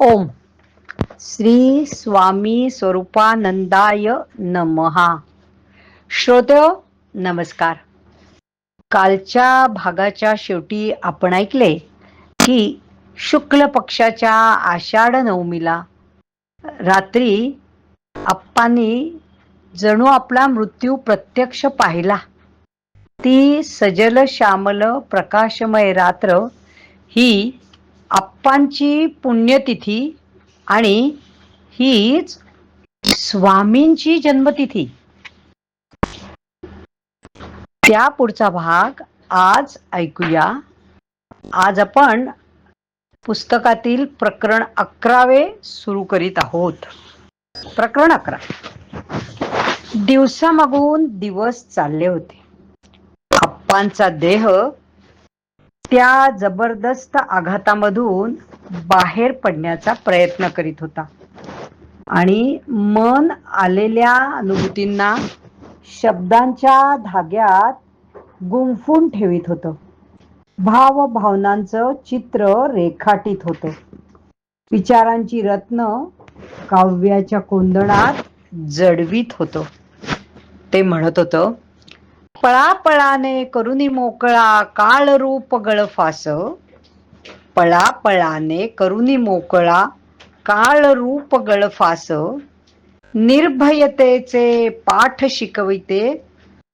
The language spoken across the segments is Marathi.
ओम. श्री स्वामी स्वरूपानंदाय नमहा श्रोत नमस्कार. कालच्या भागाच्या शेवटी आपण ऐकले की शुक्ल पक्षाच्या आषाढ नवमीला रात्री आप्पांनी जणू आपला मृत्यू प्रत्यक्ष पाहिला. ती सजल श्यामल प्रकाशमय रात्र ही आप्पांची पुण्यतिथी आणि हीच स्वामींची जन्मतिथी. त्या पुढचा भाग आज ऐकूया. आज आपण पुस्तकातील प्रकरण अकरावे सुरू करीत आहोत. प्रकरण अकरा. दिवसामागून दिवस चालले होते. आप्पांचा देह त्या जबरदस्त आघातामधून बाहेर पडण्याचा प्रयत्न करीत होता. आणि मन आलेल्या अनुभूतींना शब्दांच्या धाग्यात गुंफून ठेवित होतं. भाव भावनांचं चित्र रेखाटीत होतं. विचारांची रत्न काव्याच्या कोंदणात जडवीत होतं. ते म्हणत होतं पळापळाने करुनी मोकळा काळ रूप गळफास. पळापळाने करुनी मोकळा काळ रूप गळफास. निर्भयतेचे पाठ शिकविते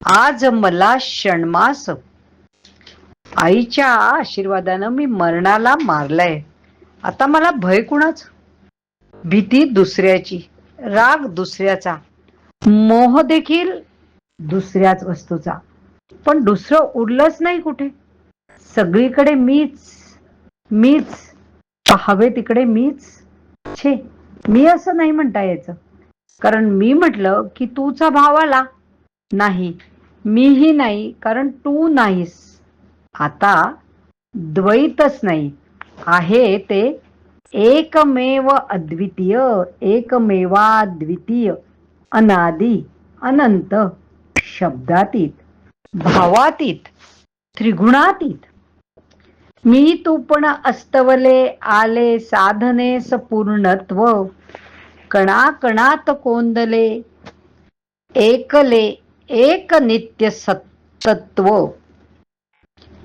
आज मला क्षणमास. आईच्या आशीर्वादानं मी मरणाला मारलाय. आता मला भय कुणाच? भीती दुसऱ्याची राग दुसऱ्याचा. मोह देखील दुसऱ्याच वस्तूचा. पण दुसरं उरलंच नाही कुठे. सगळीकडे मीच मीच पाहावे तिकडे मीच. छे मी असं नाही म्हणता यायचं. कारण मी म्हटलं की तूचा भाव आला. नाही मीही नाही कारण तू नाहीस. आता द्वैतच नाही. आहे ते एकमेव अद्वितीय एकमेवाद्वितीय अनादी अनंत. शब्दातीत भावातीत त्रिगुणातीत. मी तू पण अस्तवले आले साधने पूर्णत्व कणाकणात कोंदले एकले एक नित्य सत्तत्व.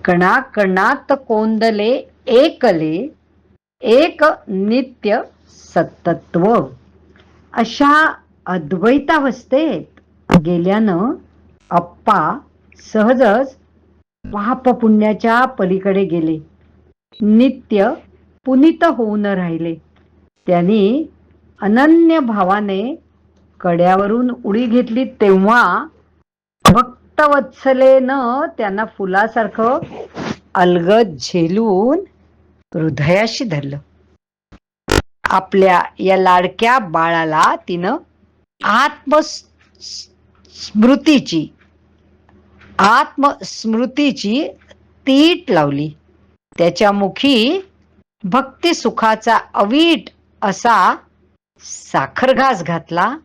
कणाकणात कोंदले एकले एक नित्य सत्तत्व. अशा अद्वैतावस्थेत गेल्यानं अप्पा सहजच पाप पुण्याच्या पलीकडे गेले. नित्य पुनित होऊन राहिले. त्यांनी अनन्य भावाने कड्यावरून उडी घेतली तेव्हा भक्तवत्सलेनं त्यांना फुलासारखं अलगद झेलून हृदयाशी धरलं. आपल्या या लाडक्या बाळाला तिनं आत्मस्मृतीची आत्मस्मृतीची तीट लावली. त्याच्या मुखी भक्ती सुखाचा अवीट असा साखर घास घातला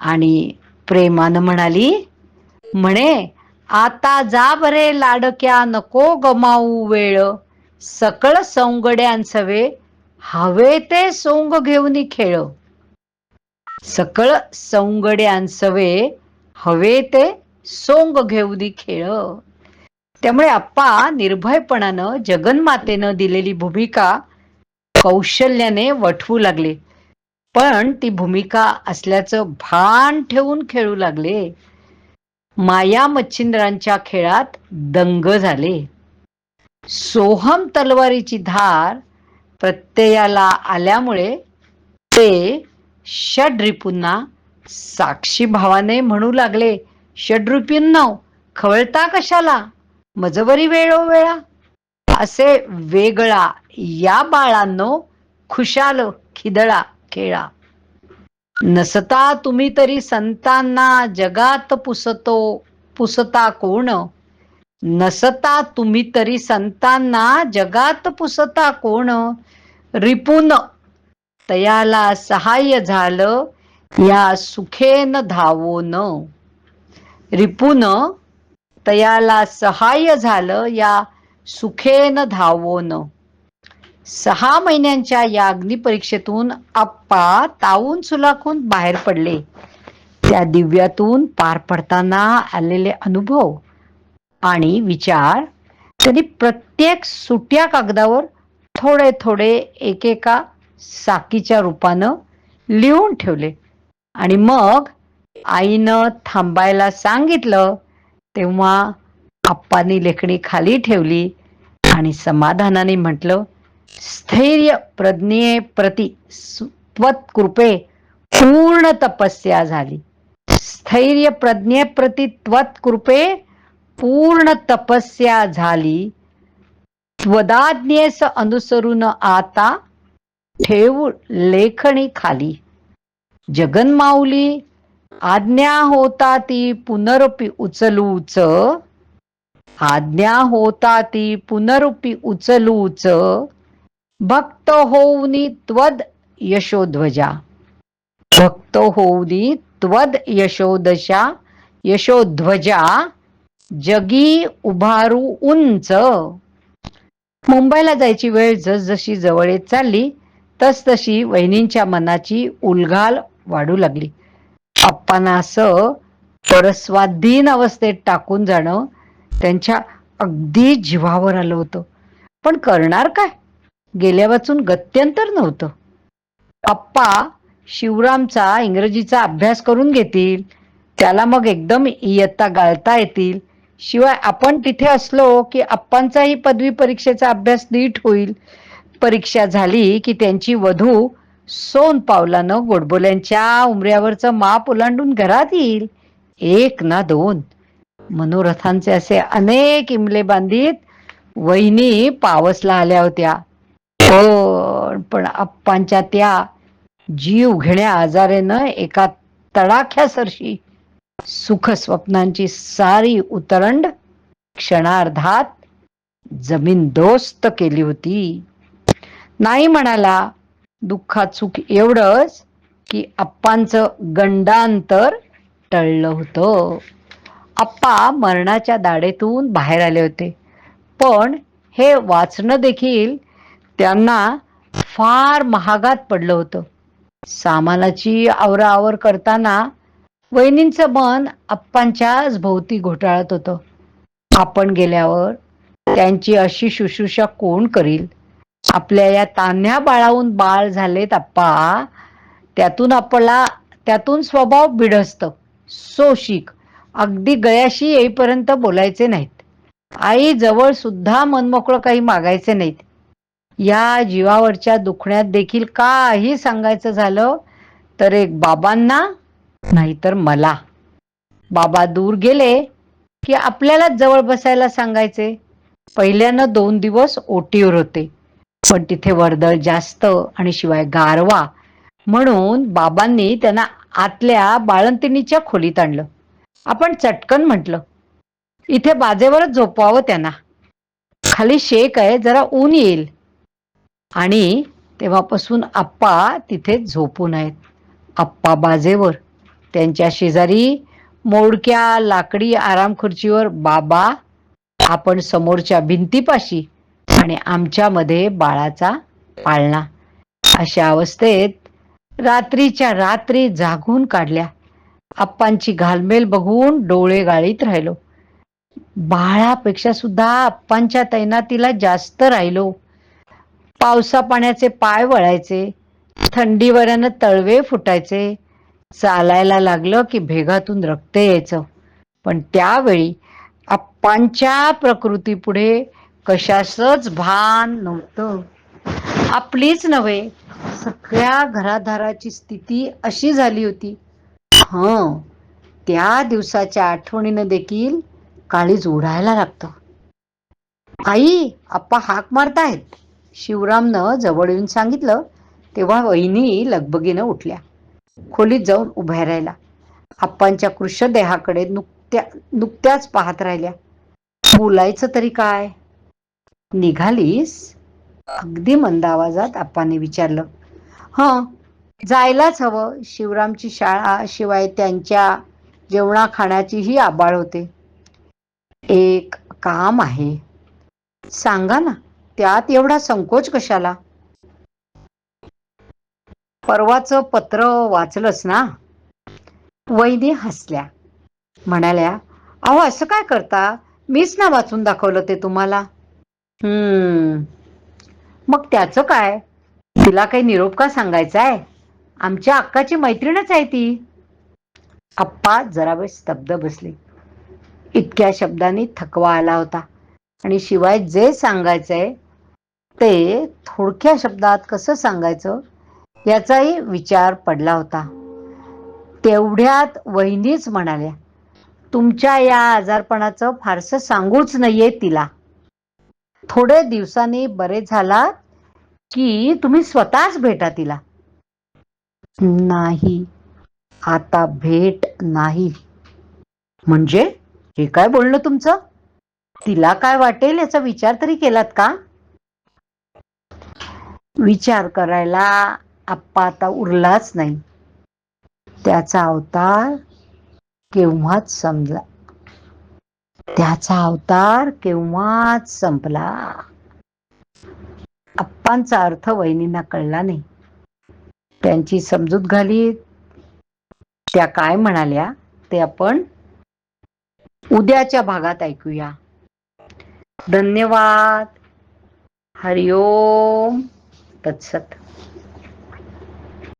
आणि प्रेमानं म्हणाली म्हणे आता जा बरे लाडक्या नको गमावू वेळ. सकळ सौंगड्यांसवे हवे ते सोंग घेऊन खेळ. सकळ सौंगड्यांसवे हवे ते सोंग घेऊन खेळ. त्यामुळे आप्पा निर्भयपणानं जगन्मातेनं दिलेली भूमिका कौशल्याने वठवू लागले. पण ती भूमिका असल्याचं भान ठेवून खेळू लागले. माया मच्छिंद्रांच्या खेळात दंग झाले. सोहम तलवारीची धार प्रत्ययाला आल्यामुळे ते षड्रिपूंना साक्षी भावाने म्हणू लागले. षड्रिपूंना खवळता कशाला? मजवरी वेळोवेळा. असे वेगळा. या बाळांनो खुशाल खिदळा खेळा. नसता तुम्ही तरी संतांना जगात पुसतो. पुसता कोण? नसता तुम्ही तरी संतांना जगात पुसता कोण? रिपून तयाला सहाय्य झालं या सुखेन धावोन. रिपून तयाला सहाय्य झालं या सुखेन धावोन. सहा महिन्यांच्या या अग्निपरीक्षेतून आप्पा तावून सुलाखून बाहेर पडले. त्या दिव्यातून पार पडताना आलेले अनुभव आणि विचार त्यांनी प्रत्येक सुट्या कागदावर थोडे थोडे एकेका साकीच्या रूपानं लिहून ठेवले. आणि मग आईनं थांबायला सांगितलं तेव्हा आप्पांनी लेखणी खाली ठेवली आणि समाधानाने म्हटलं स्थैर्य प्रज्ञे प्रति त्वत्कृपे पूर्ण तपस्या झाली. स्थैर्य प्रज्ञे प्रति त्वत्कृपे पूर्ण तपस्या झाली. त्वदाज्ञेस अनुसरून आता ठेवू लेखणी खाली. जगन्माऊली आज्ञा होता ती पुनरुपी उचलूच. आज्ञा होता ती पुनरुपी उचलूच. भक्त होऊनी त्वद यशोध्वजा. भक्त होऊनी त्वद यशोदशा यशोध्वजा जगी उभारू उंच. मुंबईला जायची वेळ जसजशी जवळ येत चालली तसतशी वहिनींच्या मनाची उलघाल वाढू लागली. अप्पांना असं परस्वाधीन अवस्थेत टाकून जाणं त्यांच्या अगदी जीवावर आलं होतं. पण करणार काय? गेल्या वाचून गत्यंतर नव्हतं. अप्पा शिवरामचा इंग्रजीचा अभ्यास करून घेतील त्याला मग एकदम इयत्ता गाळता येतील. शिवाय आपण तिथे असलो की अप्पांचाही पदवी परीक्षेचा अभ्यास नीट होईल. परीक्षा झाली की त्यांची वधू सोन पावलानं गोडबोल्यांच्या उमऱ्यावरचं माप ओलांडून घरात येईल. एक ना दोन. मनोरथांचे असे अनेक इमले बांधित वहिनी पावसला आल्या होत्या. पण पण आप्पांच्या त्या जीव घेण्या आजारेनं एका तडाख्यासरशी सुख स्वप्नांची सारी उतरंड क्षणार्धात जमीन दोस्त केली होती. नाही म्हणाला दुःखात सुख एवढंच की आप्पांचं गंडांतर टळलं होतं. अप्पा मरणाच्या दाढेतून बाहेर आले होते. पण हे वाचणं देखील त्यांना फार महागात पडलं होतं. सामानाची आवराआवर करताना वहिनींचं मन अप्पांच्याच भोवती घोटाळत होतं. आपण गेल्यावर त्यांची अशी शुश्रूषा कोण करील? आपल्या या तान्ह्या बाळाहून बाळ झालेत अप्पा. त्यातून आपला त्यातून स्वभाव बिडस्त सोशिक. अगदी गयाशी येईपर्यंत बोलायचे नाहीत. आई जवळ सुद्धा मनमोकळं काही मागायचे नाहीत. या जीवावरच्या दुखण्यात देखील काही सांगायचं झालं तर एक बाबांना नाहीतर मला. बाबा दूर गेले की आपल्यालाच जवळ बसायला सांगायचे. पहिल्यानं दोन दिवस ओटीवर होते. पण तिथे वर्दळ जास्त आणि शिवाय गारवा. म्हणून बाबांनी त्यांना आतल्या बाळंतिणीच्या खोलीत आणलं. आपण चटकन म्हटलं. इथे बाजेवरच झोपवावं त्यांना. खाली शेक आहे जरा ऊन येईल. आणि तेव्हापासून आप्पा तिथे झोपून आहेत. आप्पा बाजेवर. त्यांच्या शेजारी मोडक्या लाकडी आराम खुर्चीवर बाबा आपण समोरच्या भिंतीपाशी. आणि आमच्यामध्ये बाळाचा पाळणा. अशा अवस्थेत रात्रीच्या रात्री जागून काढल्या. आप्पांची घालमेल बघून डोळे गाळीत राहिलो. बाळापेक्षा सुद्धा आप्पांच्या तैनातीला जास्त राहिलो. पावसा पाण्याचे पाय वळायचे. थंडी तळवे फुटायचे. चालायला लागलं की भेगातून रक्त यायचं. पण त्यावेळी आप्पांच्या प्रकृतीपुढे कशाचंच भान नव्हतं. आपलीच नव्हे सगळ्या घरादाराची स्थिती अशी झाली होती. हं त्या दिवसाच्या आठवणीनं देखील काळीज उडायला लागतं. आई आप्पा हाक मारतायत. शिवरामनं जवळ येऊन सांगितलं तेव्हा वहिनी लगबगीनं उठल्या. खोलीत जाऊन उभ्या राहिला आप्पांच्या कृष्ण देहाकडे नुकत्या नुकत्याच पाहत राहिल्या. बोलायचं तरी काय? निघालीस? अगदी मंद आवाजात आप्पाने विचारलं. हं जायलाच हवं. शिवरामची शाळा शिवाय त्यांच्या जेवणा खाण्याचीही आबाळ होते. एक काम आहे. सांगा ना त्यात एवढा संकोच कशाला? परवाचं पत्र वाचलंस ना? वहिनी हसल्या. म्हणाल्या अहो असं काय करता? मीच ना वाचून दाखवलं ते तुम्हाला. हम्म. मग त्याचं काय? तिला काही निरोप का सांगायचा आहे? आमच्या अक्काची मैत्रीणच आहे ती. आप्पा जरा वेळ स्तब्ध बसले. इतक्या शब्दांनी थकवा आला होता. आणि शिवाय जे सांगायचंय ते थोडक्या शब्दात कसं सांगायचं याचाही विचार पडला होता. तेवढ्यात वहिनीच म्हणाल्या तुमच्या या आजारपणाचं फारसं सांगूच नाहीये तिला. थोडे दिवसांनी बरे झालात की तुम्ही स्वतःच भेटा तिला? नाही. आता भेट नाही. म्हणजे? हे काय बोलणं तुमचं? तिला काय वाटेल याचा विचार तरी केलात का? विचार करायला आप्पा आता उरलाच नाही. त्याचा अवतार केव्हाच समजला त्याचा अवतार केव्हाच संपला? अप्पांचा अर्थ वहिनींना कळला नाही. त्यांची समजूत घाली त्या काय म्हणाल्या ते आपण उद्याच्या भागात ऐकूया. धन्यवाद. हरिओम. तत्सत.